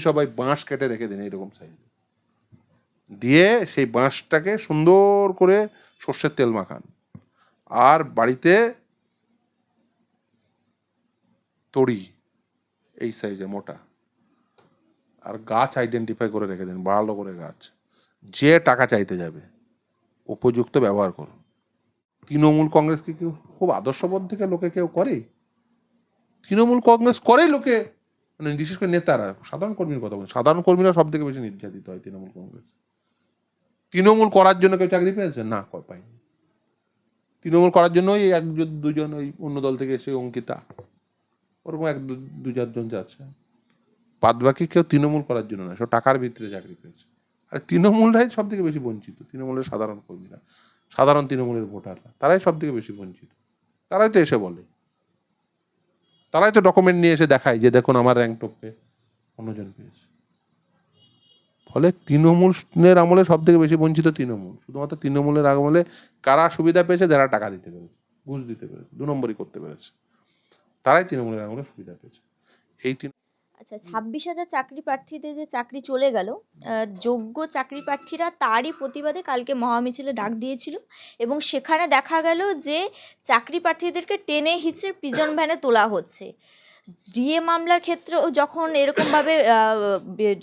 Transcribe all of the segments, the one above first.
সবাই বাঁশ কেটে রেখে দিন এইরকম সাইজ দিয়ে সেই বাঁশটাকে সুন্দর করে সর্ষের তেল মাখান। আর বাড়িতে তড়ি এই সাইজে মোটা। আর গাছ আইডেন্টিফাই করে রেখে দিন ভালো করে গাছ। যে টাকা চাইতে যাবে, উপযুক্ত ব্যবহার করুন। তৃণমূল কংগ্রেসকে কেউ খুব আদর্শবোধ থেকে লোকে কেউ করে তৃণমূল কংগ্রেস করে লোকে মানে বিশেষ করে নেতারা, সাধারণ কর্মীর কথা বলছি, সাধারণ কর্মীরা সব থেকে বেশি নির্যাতিত হয় তৃণমূল কংগ্রেস। তৃণমূল করার জন্য কেউ চাকরি পেয়েছে? না পায়নি তৃণমূল করার জন্য ওই একজন দুজন ওই অন্য দল থেকে এসে অঙ্কিতা, ওরকম এক দু চারজন যাচ্ছে বাদ বাকি কেউ তৃণমূল করার জন্য না সব টাকার ভিত্তিতে চাকরি পেয়েছে। আর তৃণমূলরাই সব থেকে বেশি বঞ্চিত, তৃণমূলের সাধারণ কর্মীরা, সাধারণ তৃণমূলের ভোটাররা, তারাই সব থেকে বেশি বঞ্চিত। তারাই তো এসে বলে। তারাই তো ডকুমেন্ট নিয়ে এসে দেখায় যে দেখুন আমার র্যাঙ্ক টপকে অন্যজন পেয়েছে। ফলে তৃণমূলের আমলে সব থেকে বেশি বঞ্চিত তৃণমূল। শুধুমাত্র তৃণমূলের আমলে কারা সুবিধা পেয়েছে, যারা টাকা দিতে পেরেছে, ঘুষ দিতে পেরেছে, দু নম্বরই করতে পেরেছে, তারাই তৃণমূলের আমলে সুবিধা পেয়েছে। এই তৃণ- আচ্ছা ছাব্বিশ হাজার চাকরি প্রার্থীদের যে চাকরি চলে গেল যোগ্য চাকরি প্রার্থীরা তারই প্রতিবাদে কালকে মহামিছিলে ডাক দিয়েছিল এবং সেখানে দেখা গেল যে চাকরি প্রার্থীদেরকে টেনে হিচড়ে প্রিজন ভ্যানে তোলা হচ্ছে। ডিএ মামলার ক্ষেত্রেও যখন এরকমভাবে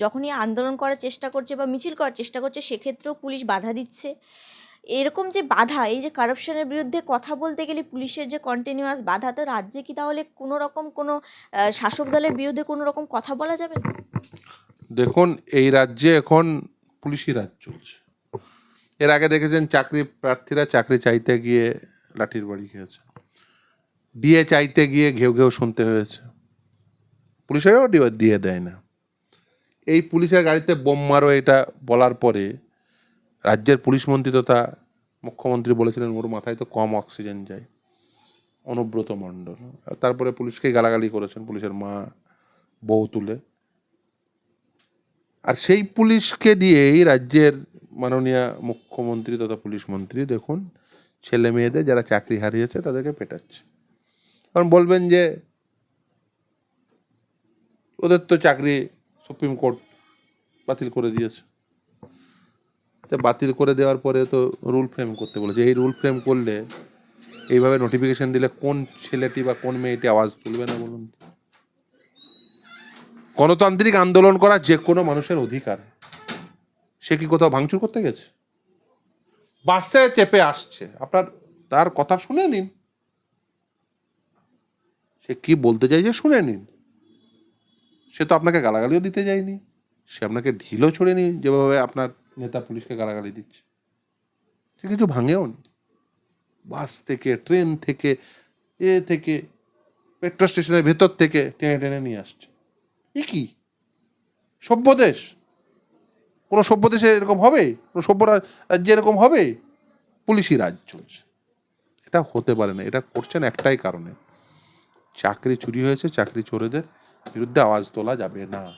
যখনই আন্দোলন করার চেষ্টা করছে বা মিছিল করার চেষ্টা করছে সেক্ষেত্রেও পুলিশ বাধা দিচ্ছে। এরকম যে বাধা, এই যে কারাপশনের বিরুদ্ধে কথা বলতে গেলে পুলিশের যে কন্টিনিউয়াস বাধা, তো রাজ্যে কি তাহলে কোনো রকম কোনো শাসক দলের বিরুদ্ধে কোনো রকম কথা বলা যাবে? দেখুন, এই রাজ্যে এখন পুলিশি রাজ চলছে। এর আগে দেখেছেন চাকরি প্রার্থীরা চাকরি চাইতে গিয়ে লাঠির বাড়ি খেয়েছে। দিয়ে চাইতে গিয়ে ঘেউ ঘেউ শুনতে হয়েছে। পুলিশেরও ডি- দিয়ে দেয় না। এই পুলিশের গাড়িতে বোম মারো এটা বলার পরে রাজ্যের পুলিশ মন্ত্রী তথা মুখ্যমন্ত্রী বলেছিলেন ওর মাথায় তো কম অক্সিজেন যায়। অনুব্রত মণ্ডল। তারপরে পুলিশকে গালাগালি করেছেন, পুলিশের মা, বউ তুলে। আর সেই পুলিশকে দিয়েই রাজ্যের মাননীয় মুখ্যমন্ত্রী তথা পুলিশ মন্ত্রী, দেখুন, ছেলে মেয়েদের যারা চাকরি হারিয়েছে তাদেরকে পেটাচ্ছে। কারণ বলবেন যে, ওদের তো চাকরি সুপ্রিম কোর্ট বাতিল করে দিয়েছে। বাতিল করে দেওয়ার পরে তো রুল ফ্রেম করতে বলেছে। এই রুল ফ্রেম করলে এইভাবে নোটিফিকেশন দিলে কোন ছেলেটি বা কোন মেয়েটি আওয়াজ তুলবে না বলুন? গণতান্ত্রিক আন্দোলন করা যে কোনো মানুষের অধিকার। সে কি কোথাও ভাঙচুর করতে গেছে? বাসে চেপে আসছে। আপনার তার কথা শুনে নিন। সে কি বলতে চাইছে শুনে নিন? সে তো আপনাকে গালাগালিও দিতে যায়নি। সে আপনাকে ঢিলও ছুড়ে নি যেভাবে আপনার নেতা পুলিশকে গালাগালি দিচ্ছে। সে কিছু ভাঙেও নি। বাস থেকে, ট্রেন থেকে, এ থেকে মেট্রো স্টেশনের ভেতর থেকে টেনে টেনে নিয়ে আসছে। এ কি? সভ্য দেশ? কোনো সভ্য দেশে এরকম হবে? কোনো সভ্য রাজ্যে এরকম হবে? পুলিশি রাজ চলছে। এটা হতে পারে না। এটা করছেন একটাই কারণে। চাকরি চুরি হয়েছে, চাকরি চোরেদের বিরুদ্ধে আওয়াজ তোলা যাবে না।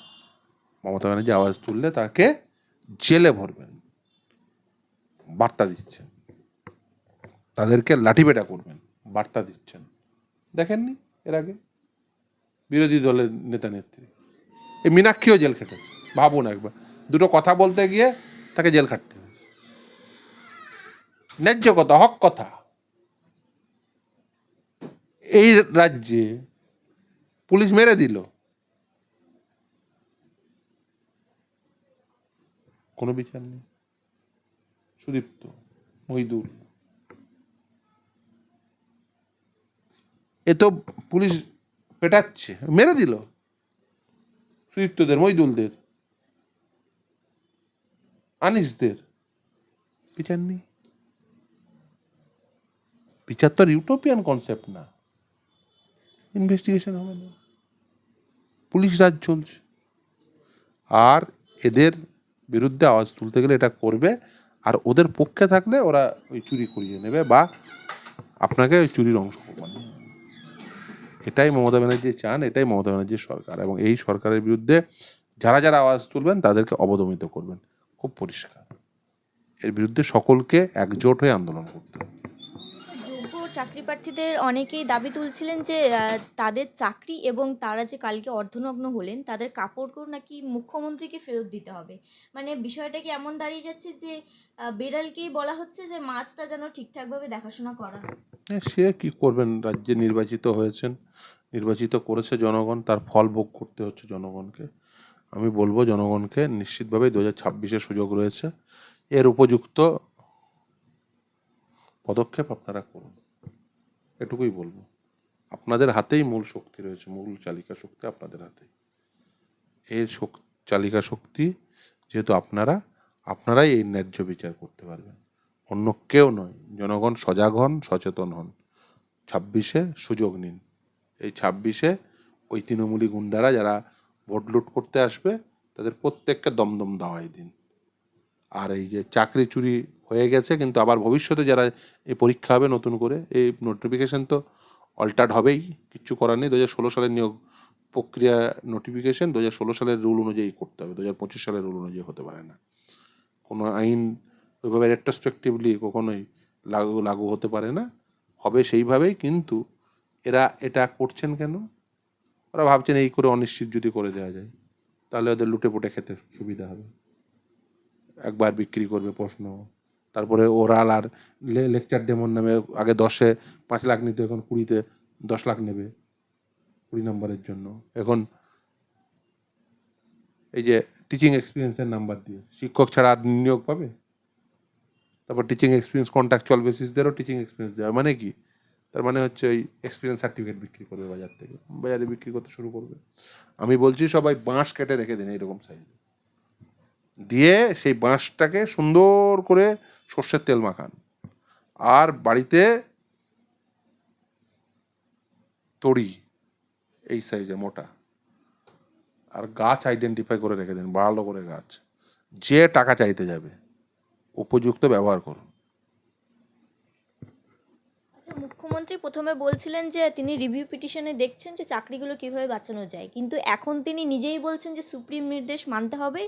মমতা ব্যানার্জি আওয়াজ তুললে তাকে জেলে ভরবেন। বার্তা দিচ্ছেন। তাদেরকে লাঠিপেটা করবেন। বার্তা দিচ্ছেন। দেখেননি এর আগে? বিরোধী দলের নেতা নেত্রী। এই মীনাক্ষীও জেল খেটেছে ভাবুন একবার। দুটো কথা বলতে গিয়ে তাকে জেল খাটতে ন্যায্য কথা, হক কথা। এই রাজ্যে পুলিশ মেরে দিল। কোনো বিচার নেই। সুদীপ্ত, মহিদুল। এ তো পুলিশ পেটাচ্ছে, মেরে দিল। সুদীপ্তদের মইদুলদের আনিসদের। বিচার নেই। বিচার তো ইউটোপিয়ান কনসেপ্ট না। ইনভেস্টিগেশন হবে না। পুলিশ রাজ চলছে। আর এদের বিরুদ্ধে আওয়াজ তুলতে গেলে এটা করবে। আর ওদের পক্ষে থাকলে ওরা ওই চুরি করিয়ে নেবে বা আপনাকে ওই চুরির অংশ বানিয়ে এটাই মমতা ব্যানার্জি চান, এটাই মমতা ব্যানার্জির সরকার এবং এই সরকারের বিরুদ্ধে যারা যারা আওয়াজ তুলবেন তাদেরকে অবদমিত করবেন। খুব পরিষ্কার। এর বিরুদ্ধে সকলকে একজোট হয়ে আন্দোলন করতে হবে। চাকরি প্রার্থীদের অনেকেই দাবি তুলছিলেন যে তাদের চাকরি এবং তারা যে কালকে অর্ধনগ্ন হলেন, তাদের কাপড়গুলো নাকি মুখ্যমন্ত্রীকে ফেরত দিতে হবে। মানে বিষয়টা কি এমন দাঁড়িয়ে যাচ্ছে যে বেড়ালকেই বলা হচ্ছে যে, মাছটা যেন ঠিকঠাকভাবে দেখাশোনা করা? সে কি করবেন? রাজ্যে নির্বাচিত হয়েছেন, নির্বাচিত করেছে জনগণ, তার ফল ভোগ করতে হচ্ছে জনগণকে। আমি বলব জনগণকে নিশ্চিতভাবে দু হাজার ছাব্বিশে সুযোগ রয়েছে। এর উপযুক্ত পদক্ষেপ আপনারা করুন। এটুকুই বলব। আপনাদের হাতেই মূল শক্তি রয়েছে, মূল চালিকা শক্তি আপনাদের হাতে এর চালিকা শক্তি যেহেতু আপনারা, আপনারাই এই ন্যায্য বিচার করতে পারবেন। অন্য কেউ নয়, জনগণ সজাগ হন, সচেতন হন। ছাব্বিশে সুযোগ নিন। এই ছাব্বিশে ওই তৃণমূলী গুন্ডারা যারা ভোট লুট করতে আসবে, তাদের প্রত্যেককে দমদম দাওয়াই দিন। আর এই যে চাকরি চুরি হয়ে গেছে, কিন্তু আবার ভবিষ্যতে যারা এই পরীক্ষা হবে নতুন করে, এই নোটিফিকেশন তো অল্টার্ড হবেই, কিচ্ছু করার নেই। দু হাজার ষোলো সালের নিয়োগ প্রক্রিয়া নোটিফিকেশন দু হাজার ষোলো সালের রুল অনুযায়ী করতে হবে দু হাজার পঁচিশ সালের রুল অনুযায়ী হতে পারে না। কোনো আইন ওইভাবে রেট্রোস্পেক্টিভলি কখনোই লাগু লাগু হতে পারে না। হবে সেইভাবেই, কিন্তু এরা এটা করছেন কেন? ওরা ভাবছেন এই করে অনিশ্চিত যদি করে দেওয়া যায়, তাহলে ওদের লুটে পুটে খেতে সুবিধা হবে। একবার বিক্রি করবে প্রশ্ন। তারপরে ওরাল আর লেকচার ডেমন নামে আগে দশে পাঁচ লাখ নিত, এখন কুড়িতে দশ লাখ নেবে কুড়ি নম্বরের জন্য। এখন এই যে টিচিং এক্সপিরিয়েন্সের নাম্বার দিয়ে শিক্ষক ছাড়া আর নিয়োগ পাবে? তারপর টিচিং এক্সপিরিয়েন্স কন্ট্রাকচুয়াল বেসিসদেরও টিচিং এক্সপিরিয়েন্স দেওয়া মানে কি? তার মানে হচ্ছে ওই এক্সপিরিয়েন্স সার্টিফিকেট বিক্রি করবে বাজার থেকে। বাজারে বিক্রি করতে শুরু করবে। আমি বলছি সবাই বাঁশ কেটে রেখে দিন এইরকম সাইজে দিয়ে সেই বাঁশটাকে সুন্দর করে সর্ষের তেল মাখান। আর বাড়িতে তড়ি এই সাইজে মোটা। আর গাছ আইডেন্টিফাই করে রেখে দিন ভালো করে গাছ। যে টাকা চাইতে যাবে, উপযুক্ত ব্যবহার করুন আচ্ছা মুখ্যমন্ত্রী প্রথমে বলছিলেন যে তিনি রিভিউ পিটিশনে দেখছেন যে চাকরিগুলো কীভাবে বাঁচানো যায়। কিন্তু এখন তিনি নিজেই বলছেন যে সুপ্রিম নির্দেশ মানতে হবে।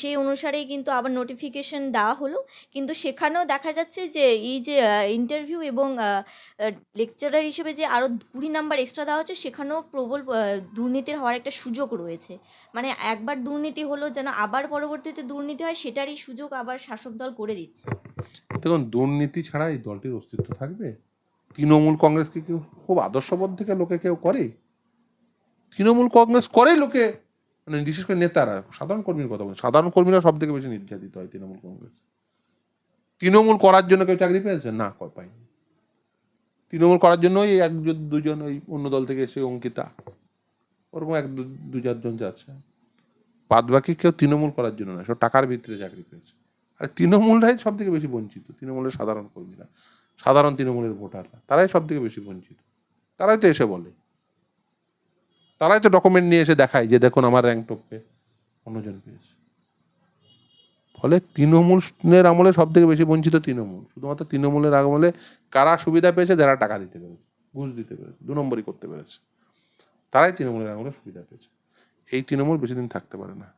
সেই অনুসারেই কিন্তু আবার নোটিফিকেশন দেওয়া হলো। কিন্তু সেখানেও দেখা যাচ্ছে যে এই যে ইন্টারভিউ এবং লেকচারার হিসেবে যে আরও কুড়ি নাম্বার এক্সট্রা দেওয়া হচ্ছে, সেখানেও প্রবল দুর্নীতির হওয়ার একটা সুযোগ রয়েছে। মানে একবার দুর্নীতি হলো যেন আবার পরবর্তীতে দুর্নীতি হয়, সেটারই সুযোগ আবার শাসক দল করে দিচ্ছে। দেখুন, দুর্নীতি ছাড়া এই দলটির অস্তিত্ব থাকবে? তৃণমূল কংগ্রেসকে কেউ খুব আদর্শবোধ থেকে লোকে কেউ করে? তৃণমূল কংগ্রেস করে লোকে? মানে বিশেষ করে নেতারা, সাধারণ কর্মীর কথা বলছি, সাধারণ কর্মীরা সব থেকে বেশি নির্যাতিত হয় তৃণমূল কংগ্রেস। তৃণমূল করার জন্য কেউ চাকরি পেয়েছে? না পায়নি তৃণমূল করার জন্য ওই একজন দুজন ওই অন্য দল থেকে এসে অঙ্কিতা, ওরকম এক দু চারজন যাচ্ছে। বাদ বাকি কেউ তৃণমূল করার জন্য না, সব টাকার ভিত্তিতে চাকরি পেয়েছে। আর তৃণমূলরাই সব থেকে বেশি বঞ্চিত, তৃণমূলের সাধারণ কর্মীরা। সাধারণ তৃণমূলের ভোটাররা, তারাই সব থেকে বেশি বঞ্চিত। তারাই তো এসে বলে। তারাই তো ডকুমেন্ট নিয়ে এসে দেখায় যে দেখুন আমার র্যাঙ্ক টপকে অন্যজন পেয়েছে। ফলে তৃণমূলের আমলে সব থেকে বেশি বঞ্চিত তৃণমূল। শুধুমাত্র তৃণমূলের আমলে কারা সুবিধা পেয়েছে, যারা টাকা দিতে পেরেছে, ঘুষ দিতে পেরেছে, দু নম্বরই করতে পেরেছে, তারাই তৃণমূলের আমলে সুবিধা পেয়েছে। এই তৃণমূল বেশি দিন থাকতে পারে না।